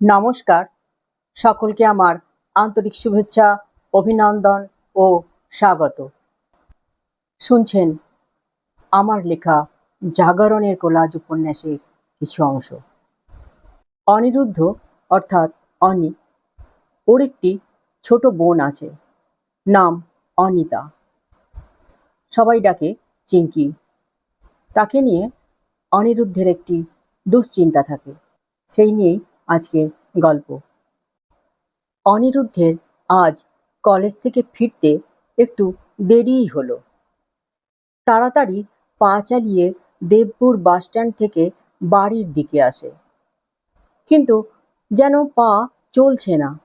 নমস্কার। সকলকে আমার আন্তরিক শুভেচ্ছা, অভিনন্দন ও স্বাগত। শুনছেন আমার লেখা জাগরণের কোলাজ উপন্যাসের কিছু অংশ। অনিরুদ্ধ, অর্থাৎ অনি, ওর একটি ছোট বোন আছে, নাম অনিতা। সবাই ডাকে চিঙ্কি। তাকে নিয়ে অনিরুদ্ধের একটি দুশ্চিন্তা থাকে। সেই নিয়েই আজকের গল্প। অনিরুদ্ধের আজ কলেজ থেকে ফিরতে একটু দেরিই হলো। তাড়াতাড়ি পা চালিয়ে দেবপুর বাসস্ট্যান্ড থেকে বাড়ির দিকে আসে। কিন্তু যেন পা চলছে না।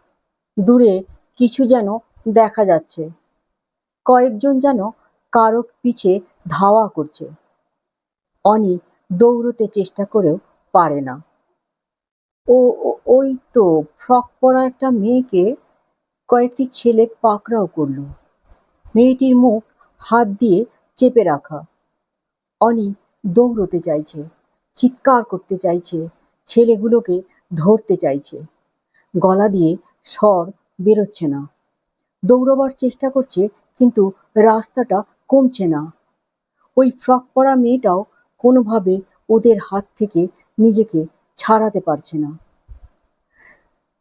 দূরে কিছু যেন দেখা যাচ্ছে। কয়েকজন যেন কারও পিছে ধাওয়া করছে। অনি দৌড়তে চেষ্টা করেও পারে না। ও ওই তো ফ্রক পরা একটা মেয়েকে কয়েকটি ছেলে পাকড়াও করল। মেয়েটির মুখ হাত দিয়ে চেপে রাখা। অনি দৌড়তে চাইছে, চিৎকার করতে চাইছে, ছেলেগুলোকে ধরতে চাইছে। গলা দিয়ে স্বর বেরোচ্ছে না। দৌড়বার চেষ্টা করছে, কিন্তু রাস্তাটা কমছে না। ওই ফ্রক পরা মেয়েটাও কোনোভাবে ওদের হাত থেকে নিজেকে ছাড়াতে পারছে না।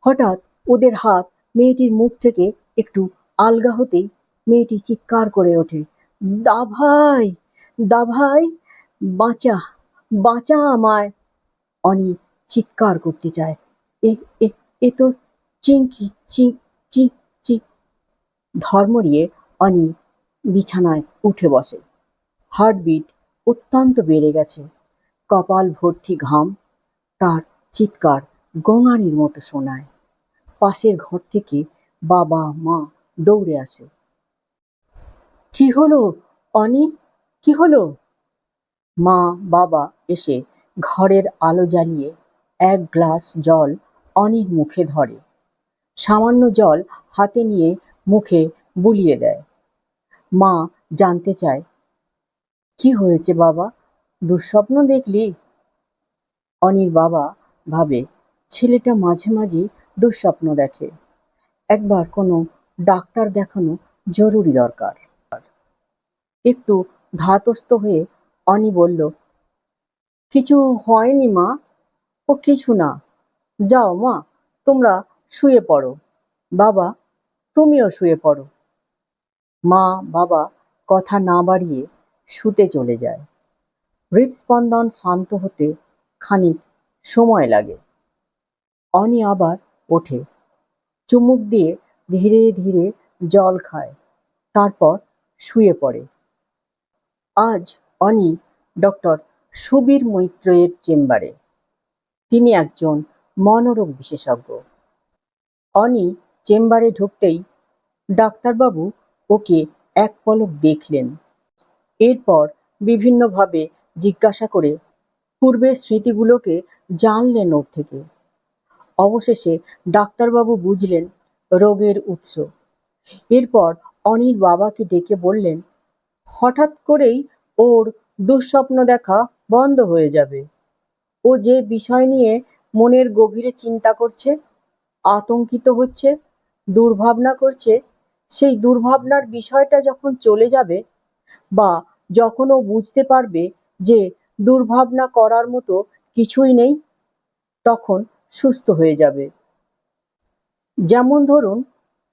হঠাৎ ওদের হাত মেয়েটির মুখ থেকে একটু আলগা হতেই মেয়েটি চিৎকার করে ওঠে, দাভাই দাভাই, বাঁচা বাঁচা আমায়। অনি চিৎকার করতে চায়, এ এ এ তো চিঙ্কি চি চি চি। ধর্মরিয়ে অনি বিছানায় উঠে বসে। হার্টবিট অত্যন্ত বেড়ে গেছে। কপাল ভর্তি ঘাম তার চিৎকার গোঙানির মতো শোনায়। পাশের ঘর থেকে বাবা, মা দৌড়ে আসে। কি হলো, অনি? কি হলো? মা, বাবা এসে ঘরের আলো জ্বালিয়ে এক গ্লাস জল অনির মুখে ধরে। সামান্য জল হাতে নিয়ে মুখে বুলিয়ে দেয়। মা জানতে চায়, কি হয়েছে বাবা? দুঃস্বপ্ন দেখলি? অনির বাবা ভাবে, ছেলেটা মাঝে মাঝে দুঃস্বপ্ন দেখে। একবার কোনো ডাক্তার দেখানো জরুরি দরকার। একটু ধাতস্থ হয়ে অনি বলল, কিছু হয়নি মা, ও কিছু না। যাও মা, তোমরা শুয়ে পড়ো। বাবা, তুমিও শুয়ে পড়ো। মা, বাবা কথা না বাড়িয়ে শুতে চলে যায়। হৃদস্পন্দন শান্ত হতে খানিক সময় লাগে। অনি আবার ওঠে, চুমুক দিয়ে ধীরে ধীরে জল খায়, তারপর শুয়ে পড়ে। আজ অনি ডক্টর সুবীর মৈত্রের চেম্বারে। তিনি একজন মনোরোগ বিশেষজ্ঞ। অনি চেম্বারে ঢুকতেই ডাক্তারবাবু ওকে এক পলক দেখলেন। এরপর বিভিন্নভাবে জিজ্ঞাসা করে পূর্বের স্মৃতিগুলোকে জানলেন ওর থেকে। অবশেষে ডাক্তারবাবু বুঝলেন রোগের উৎস। এরপর অনির বাবাকে ডেকে বললেন, হঠাৎ করেই ওর দুঃস্বপ্ন দেখা বন্ধ হয়ে যাবে। ও যে বিষয় নিয়ে মনের গভীরে চিন্তা করছে, আতঙ্কিত হচ্ছে, দুর্ভাবনা করছে, সেই দুর্ভাবনার বিষয়টা যখন চলে যাবে বা যখন ও বুঝতে পারবে যে দুর্ভাবনা করার মতো কিছুই নেই, তখন সুস্থ হয়ে যাবে। যেমন ধরুন,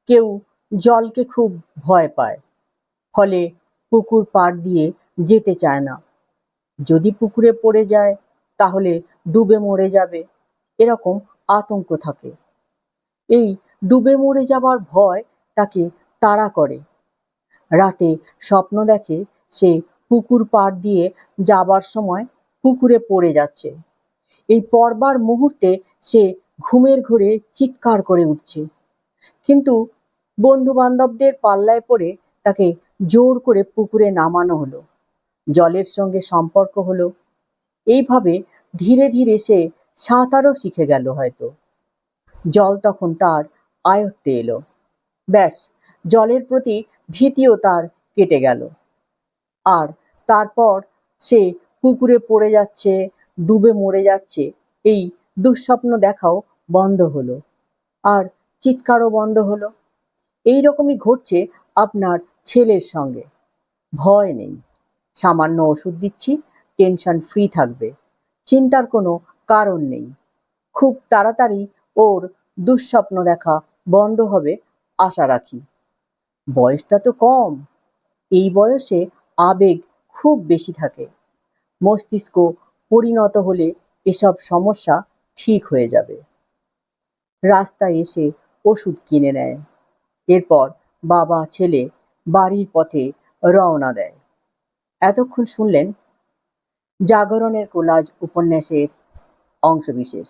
কেউ জলকে খুব ভয় পায়, ফলে পুকুর পাড় দিয়ে যেতে চায় না। যদি পুকুরে পড়ে যায়, তাহলে ডুবে মরে যাবে, এরকম আতঙ্ক থাকে। এই ডুবে মরে যাবার ভয় তাকে তাড়া করে। রাতে স্বপ্ন দেখে সে পুকুর পাড় দিয়ে যাবার সময় পুকুরে পড়ে যাচ্ছে। এই পড়বার মুহূর্তে সে ঘুমের ঘোরে চিৎকার করে উঠছে। কিন্তু বন্ধু বান্ধবদের পাল্লায় পড়ে তাকে জোর করে পুকুরে নামানো হলো। জলের সঙ্গে সম্পর্ক হলো। এইভাবে ধীরে ধীরে সে সাঁতারও শিখে গেল হয়তো। জল তখন তার আয়ত্তে এলো। ব্যাস, জলের প্রতি ভীতিও তার কেটে গেল। আর তারপর সে পুকুরে পড়ে যাচ্ছে, ডুবে মরে যাচ্ছে। এই দুঃস্বপ্ন দেখাও বন্ধ হলো। আর চিৎকারও বন্ধ হলো। এই রকমই ঘটছে আপনার ছেলের সঙ্গে। ভয় নেই। সামান্য ওষুধ দিচ্ছি, টেনশন ফ্রি থাকবে। চিন্তার কোনো কারণ নেই। খুব তাড়াতাড়ি ওর দুঃস্বপ্ন দেখা বন্ধ হবে, আশা রাখি। বয়সটা তো কম। এই বয়সে আবেগ খুব বেশি থাকে। মস্তিষ্ক পরিণত হলে এসব সমস্যা ঠিক হয়ে যাবে। রাস্তায় এসে ওষুধ কিনে নেয়। এরপর বাবা, ছেলে বাড়ির পথে রওনা দেয়। এতক্ষণ শুনলেন জাগরণের কোলাজ উপন্যাসের অংশবিশেষ।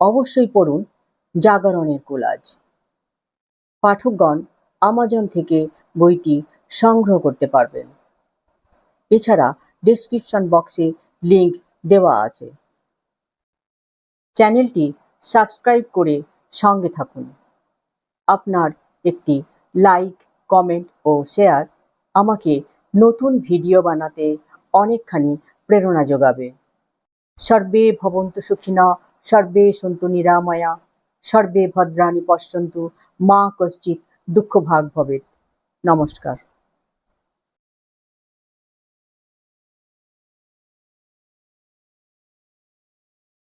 অবশ্যই পড়ুন জাগরণের কোলাজ। পাঠকগণ আমাজন থেকে বইটি সংগ্রহ করতে পারবেন। এছাড়া ডেসক্রিপশন বক্সে লিংক দেওয়া আছে। চ্যানেলটি সাবস্ক্রাইব করে সঙ্গে থাকুন। আপনার একটি লাইক কমেন্ট ও শেয়ার আমাকে নতুন ভিডিও বানাতে অনেকখানি প্রেরণা যোগাবে। সর্বে ভবন্তু সুখিনা, সর্বে সন্তু নিরাময়া, সর্বে ভদ্রাণী পশ্যন্তু মা কশ্চিৎ দুঃখ ভাগ ভবেত নমস্কার।